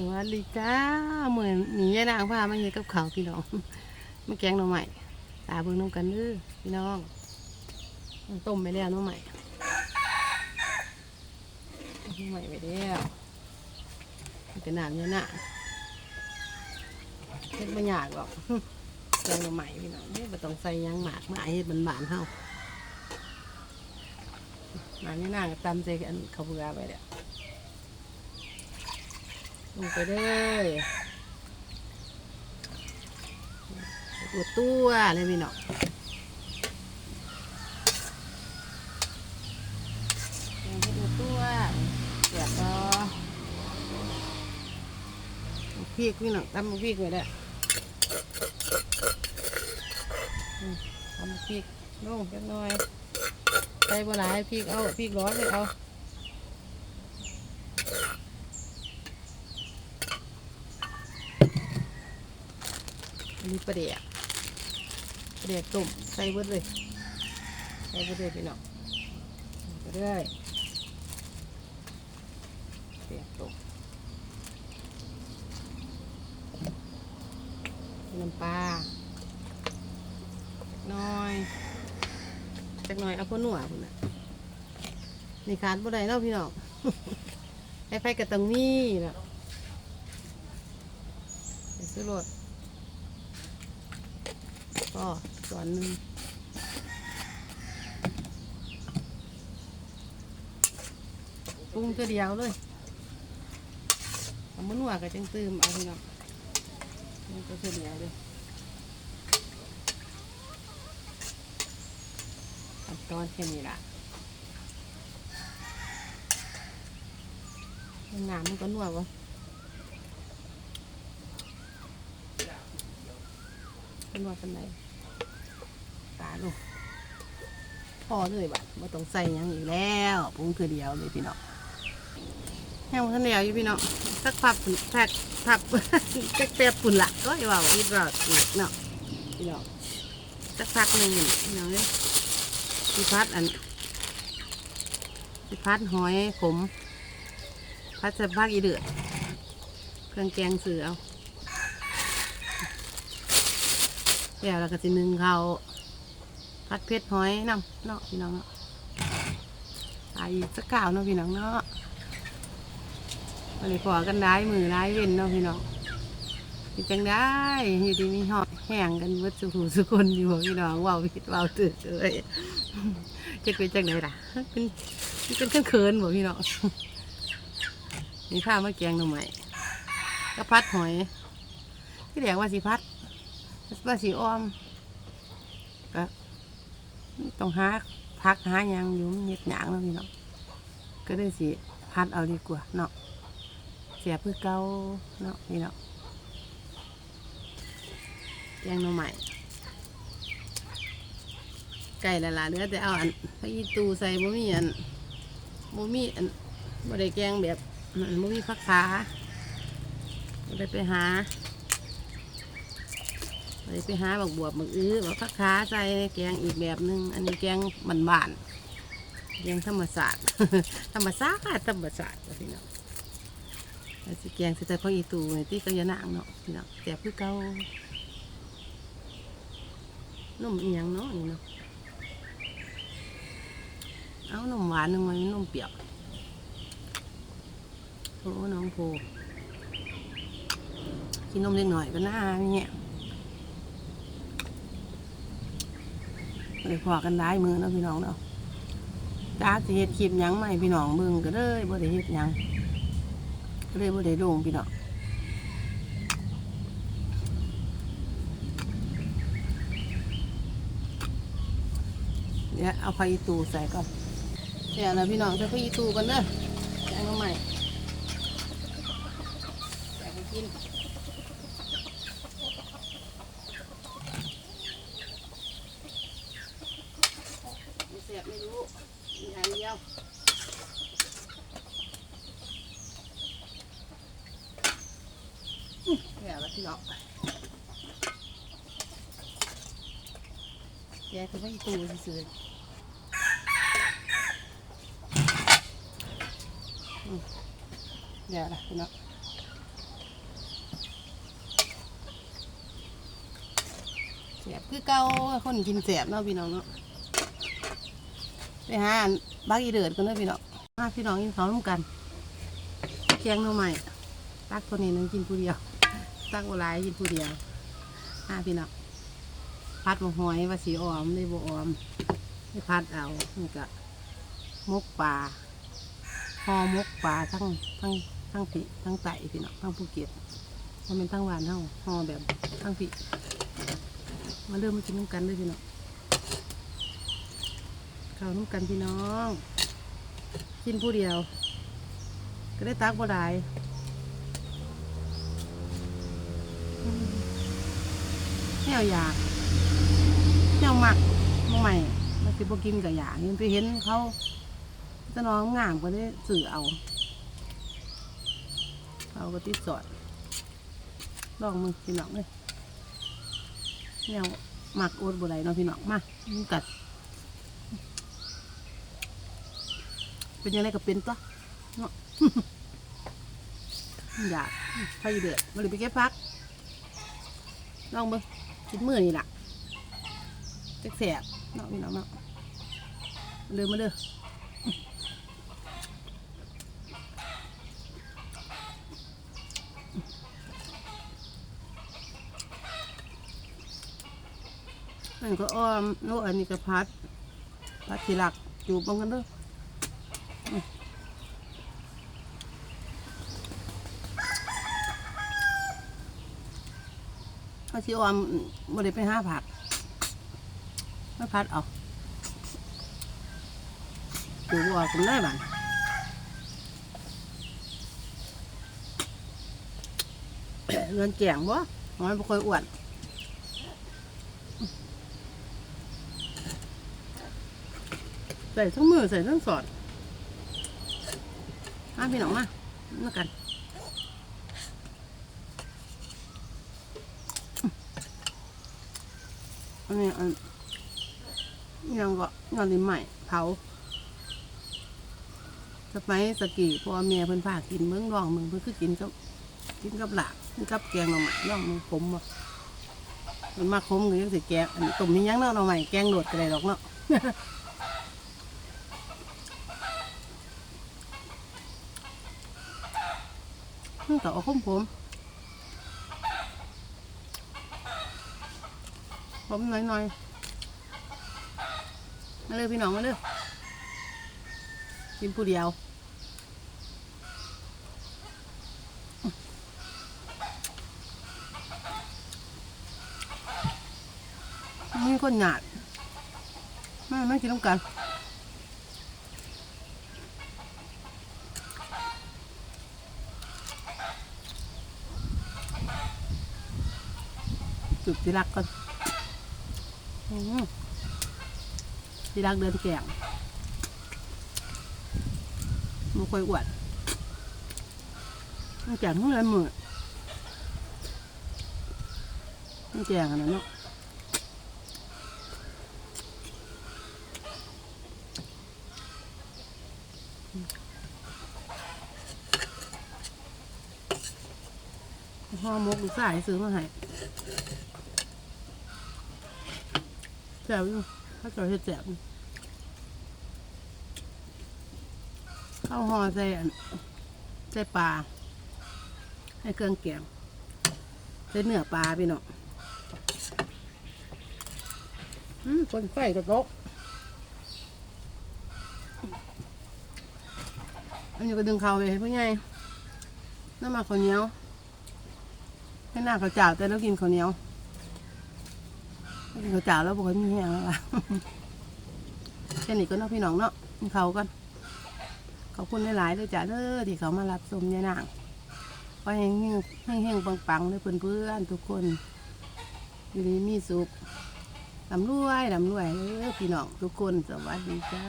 สวัสดีจ้าเหมือนหนียายนางพามาเฮ็ดกับเขาพี่น้องมาแกงหน่อใหม่ตาเบิ่งน้ำกันเด้อพี่น้องต้มไปแล้วหน่อใหม่หน่อใหม่ไปแล้วเป็นน้ำยายนางเฮ็ดบ่ยากหรอกแกงหน่อใหม่พี่น้องเนี่ยบ่ต้องใส่ยังหมากมาเฮ็ดบานๆเฮาหน้ำยายนางก็ตำใส่อันข้าวเบื่อไปแล้ว ลงไปเลยตัวตัวเลยพี่น้องยังให้ตัวตัวเสียบต่อพริกพี่น้องตำพริกไว้แล้วอืมตำพริกลงจักหน่อยใส่บหลายพริกเอาพริกร้อนเลยเอา นี้ปลาเดียกปลาเดียกต้มใส่เบิดเลย ใส่เบิดเลยพี่น้องไปเรื่อยปลาเดียกต้มน้ำปลาจักหน้อยจักหน้อยเอาพวกหนัวพุ่นน่ะนี่ขาดบ่ได้เนาะพี่น้องไอ้ไฟกระตังมีน่ะไปซื้อรถ ก็ส่วนหนึ่งปรุงตัวเดียวเลยเอามันหัวกับจังตืมเอาพี่น้องนี่ตัวเดียวเลยขั้นตอนแค่นี้ละน้ำมันก็นัววะเป็นว่าเป็นไรตา ลูกพอเลยบัดไม่ต้องใส่ยังอีกแล้วปรุงคือเดียวเลยพี่น้องแห้งท่านเดียวอยู่พี่น้องสักพับแทกพับแจ๊กแป๊บปุ่นละก็อย่าว่าอีกรอดอีกเนาะพี่น้องสักพักหนึ่งพี่น้องเลยสิพัดอันสิพัดหอยขมพัดจะพักอีเดือดเครื่องแกงเสือเอาแล้วเราก็จะนึ่งเขา ผัดเผ็ดหอยน้ำเนาะพี่น้องเนาะตายอีกสักก่าวเนาะพี่น้องเนาะวันนี้พอกันได้มือได้เว้นเนาะพี่น้องมีจังได้อยู่ดีมีหอแห้งกันวัดสุขสุคนอยู่พี่น้องเว้าวผิดเว้าวตื่นเลยจะเป็นจังไดล่ะเป็นเป็นเขินบ่พี่น้องนี่ข้าวมาแกงหน่อไม้ก็พัดหอยที่เรียกว่าสิพัดว่าสีอ้อมก็ ต้องหาพักหาหยังอยู่มันเย็ดหยางแล้วพี่น้องก็ได้สิพัดเอาดีกว่าเนาะเสียเพื่อเก่าเนาะพี่น้องแกงน่อใหม่ไก่ละลาเหลือแต่เอาอันพระอีตูใส่บ่มีอันบ่มีอันบ่ได้แกงแบบบ่มีผักขาบ่ได้ไปหา ไปไปหาบักบวบบักอื้อบักฟักขาใส่แกงอีกแบบหนึงอันนี้แกงบานบานๆแกงธรรมศาสตร์ ธรรมศาสตร์ธรรมศาสตร์พี่น้องแล้วสิแกงใส่แต่พ่ออีตูนี่ที่ก็อยานางเนาะพี่น้องแต่คือเก่านุ่มอีหยังเนาะนี่เนาะเอานมหวานหนึ่งไว้นมเปรี้ยวโอ้น้องโพกินนมเล็กหน่อยก็น่าเนี่ย เลยพอกันได้มือเนาะพี่น้องเนาะจ้าสิเฮ็ดคลิปยังใหม่พี่น้องเบิ่งก็เลยบ่ได้เฮ็ดยังก็เลยบ่ได้ลงพี่น้องเดี๋ยวเอาไฟตูใส่ก่อนเดี๋ยวนะพี่น้องใส่ไฟตูกันเด้อแกงใหม่ใส่ไปกิน เป็ไม่ตูเดี๋ยวนะน้อสบคือเก่าคนกินแสบเนาะพี่น้องเนาะไปหาบักอีเดือดกันเนาะพี่น้องมาพี่น้องกินข้าวร่วมกันแกงหน่อไม้ตักตัวนี้นึงกินผู้เดียวตักโอลายกินผู้เดียวมาพี่น้อง พัดมะหอยว่าสีออมได้บ่ออมไม่พัดเอานี่ก็มกปลาห่อมกปลาทั้งทั้งทั้งปีทั้งไตพี่น้องทั้งภูเก็ตมันเป็นทั้งหวานเท่าห่อแบบทั้งปีมาเริ่มมากินน้ำกันเลยพี่น้องข้าวน้ำกันพี่น้องกินผู้เดียว ก็ได้ตักบ่ได้อืมแนวอยาก แนวหมักมาใหม่มาสิบ่กินกับอยาเห็นไปเห็นเขาจะน้องงามก็ได้สื่อเอาเขาก็ติดสอดลองมือพี่น้องเลยแนวหมักโอ๊ตบัวไหลเนาะพี่น้องมามึงกัด เป็นยังไงก็เป็นตัวเนาะอยากไฟเดือดมาเลยไปเก็บพักลองเบิ่งกินมือนี่แหละ จักแสบเนาะพี่น้องเนาะมาเด้อมาเด้ออันก็อ้อมโน่อันนี้ก็พัด พัดทีหลักจูบบังกันเด้อเขาชิออมบ่ได้ไปห้าผัก ไม่พัดเอาจูบออกผมได้บ้านเงินแก่งบ่น้อยบ่ค่อยอ้วนใส่ทั้งมือใส่ทั้งสอดมาพี่น้องมามากันอันนี้อัน ยังก็งานลิ้นใหม่เผาสมัยสกีพอเมียเพิ่นพากินเมืองรองเมืองเพิ่นคือกินกับกินกับหลากกินกับแกงหน่อไม้ย่องมันขมบ่มันมาขมก็ยังสิแกงอันนี้ต้มนี่ยังเนาะหน่อไม้แกงโดดก็ได้ดอกเนาะมันก็เอาผมผมผมน่อยหน่อยๆ มาเลยพี่น้องมาเลยกินผู้เดียวมีคนหยาดไมาไม่กินน้ำกันจุดที่รักก่อนอืม ที่รักเดินแก่งมันคอยอวดมันแก่งทั้งเลยมือมันแก่งอันนั้นเนาะห่อมกลูกสายซื้อมาให้แซ่บอยู่ ถ้าเกิดเห็ดแซ่บข้าวห่อใส่ใส่ปลาให้เครื่องแกงใส่เนื้อปลาพี่เน้องอืมคนไฟกระตกอันนี้ก็ดึงเขาไปให้พ่อใหญ่น้ำมาข้าวเหนียวให้หน้าข้าวเจ้าแต่เรากินข้าวเหนียว กินข้าวเจ้าแล้วบอกว่ามีแห้งแล้วล่ะแค่นี้ก็เนาะพี่น้องเนาะเขากันขอบคุณหลายๆเลยจ้ะเด้อที่เขามารับชมยายนางขอให้เฮงให้เฮงปังๆเลยเพื่อนๆทุกคนอยู่ดีมีสุขลำรวยลำรวยเด้อพี่น้องทุกคนสวัสดีจ้า